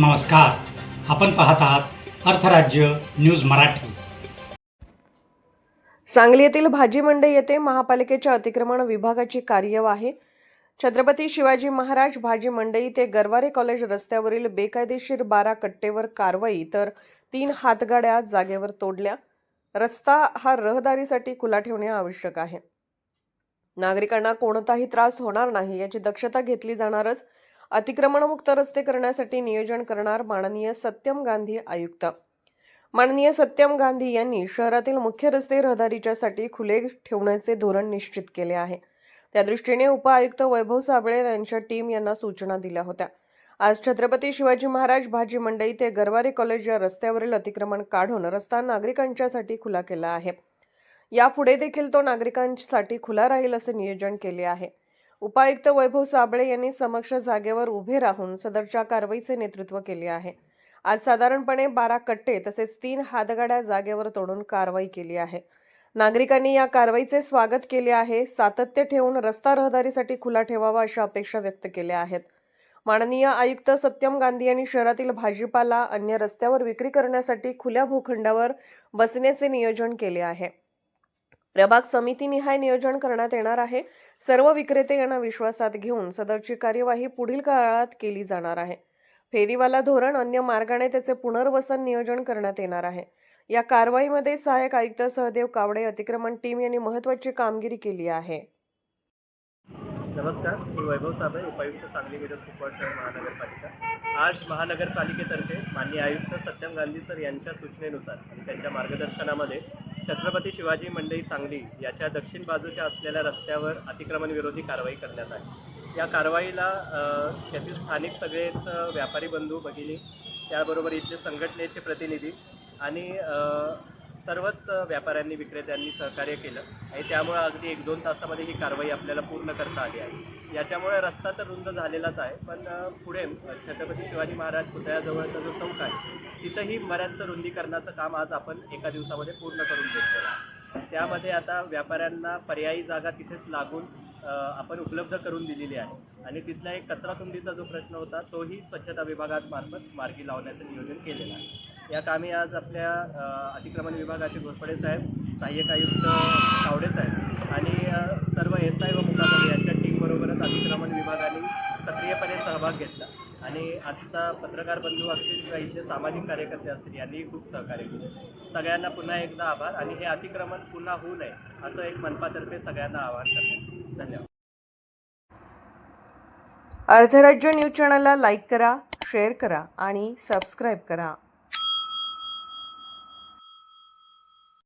नमस्कार. आपण पाहत आहात अर्थराज्य न्यूज मराठी. सांगली येथील भाजी मंडई येथे महापालिकेच्या अतिक्रमण विभागाची कार्यवाही. छत्रपती शिवाजी महाराज भाजी मंडई ते गरवारे कॉलेज रस्त्यावरील बेकायदेशीर बारा कट्टेवर कारवाई तर तीन हातगाड्या जागेवर तोडल्या. रस्ता हा रहदारीसाठी खुला ठेवणे आवश्यक आहे. नागरिकांना कोणताही त्रास होणार नाही याची दक्षता घेतली जाणारच. अतिक्रमणमुक्त रस्ते करण्यासाठी नियोजन करणार माननीय सत्यम गांधी आयुक्त. माननीय सत्यम गांधी यांनी शहरातील मुख्य रस्ते रहदारीच्यासाठी खुले ठेवण्याचे धोरण निश्चित केले आहे. त्या दृष्टीने उपआयुक्त वैभव साबळे यांच्या टीम यांना सूचना दिल्या होत्या. आज छत्रपती शिवाजी महाराज भाजी मंडई ते गरवारे कॉलेज या रस्त्यावरील अतिक्रमण काढून रस्ता नागरिकांच्यासाठी खुला केला आहे. यापुढे देखील तो नागरिकांसाठी खुला राहील असे नियोजन केले आहे. उपायुक्त वैभव साबळे यांनी समक्ष जागेवर उभे राहून सदरच्या कारवाईचे नेतृत्व केले आहे. आज साधारणपणे बारा कट्टे तसेच तीन हातगाड्या जागेवर तोडून कारवाई केली आहे. नागरिकांनी या कारवाईचे स्वागत केले आहे. सातत्य ठेवून रस्ता रहदारीसाठी खुला ठेवावा अशा अपेक्षा व्यक्त केल्या आहेत. माननीय आयुक्त सत्यम गांधी यांनी शहरातील भाजीपाला अन्य रस्त्यावर विक्री करण्यासाठी खुल्या भूखंडावर बसण्याचे नियोजन केले आहे. प्रभाग समितीनिहाय नियोजन करण्यात येणार आहे. सर्व विक्रेते यांना विश्वासात घेऊन सदरची कार्यवाही पुढील काळात केली जाणार आहे. फेरीवाला धोरण अन्य मार्गाने त्याचे पुनर्वसन नियोजन करण्यात येणार आहे. या कारवाईमध्ये सहाय्यक आयुक्त सहदेव कावडे अतिक्रमण टीम यांनी महत्वाची कामगिरी केली आहे. नमस्कार मी वैभव साबळे उपायुक्त सांगली मिरज कुपवाड महानगरपालिका. आज महानगरपालिकेतर्फे माननीय आयुक्त सत्यम गांधी सर यांच्या सूचनेनुसार आणि त्यांच्या मार्गदर्शनामध्ये छत्रपती शिवाजी मंडई सांगली याच्या दक्षिण बाजूच्या असलेल्या रस्त्यावर अतिक्रमण विरोधी कारवाई करण्यात आली. या कारवाईला त्यातील येथील स्थानिक सगळेच व्यापारी बंधू भगिनी त्याबरोबर इथले संघटनेचे प्रतिनिधी आणि सर्वच व्यापाऱ्यांनी विक्रेत्यांनी सहकार्य केलं आणि त्यामुळे अगदी एक दोन तासामध्ये ही कारवाई आपल्याला पूर्ण करता आली आहे. याच्यामुळे रस्ता तर रुंद झालेलाच आहे पण पुढे छत्रपती शिवाजी महाराज पुतळ्याजवळचा जो चौक आहे तिथंही बऱ्याचसं रुंदीकरणाचं काम आज आपण एका दिवसामध्ये पूर्ण करून घेतलेलं आहे. त्यामध्ये आता व्यापाऱ्यांना पर्यायी जागा तिथेच लागून आपण उपलब्ध करून दिलेली आहे. आणि तिथला एक कचरा तुंडीचा जो प्रश्न होता तोही स्वच्छता विभागामार्फत मार्गी लावण्याचं नियोजन केलेलं आहे. या कामी आज आपल्या अतिक्रमण विभागाचे घोरपडे साहेब सहाय्यक आयुक्त तावडे साहेब आणि सर्व एस आय व मुकादम यांच्या टीमबरोबरच अतिक्रमण विभागाने सक्रियपणे सहभाग घेतला. आणि आजचा पत्रकार बंधू असतील किंवा इथले सामाजिक कार्यकर्ते असतील यांनीही खूप सहकार्य केले. सगळ्यांना पुन्हा एकदा आभार आणि हे अतिक्रमण पुन्हा होऊ नये असं एक मनपातर्फे सगळ्यांना आवाहन करते. धन्यवाद. अर्धराज्य न्यूज चॅनलला लाईक करा शेअर करा आणि सबस्क्राईब करा.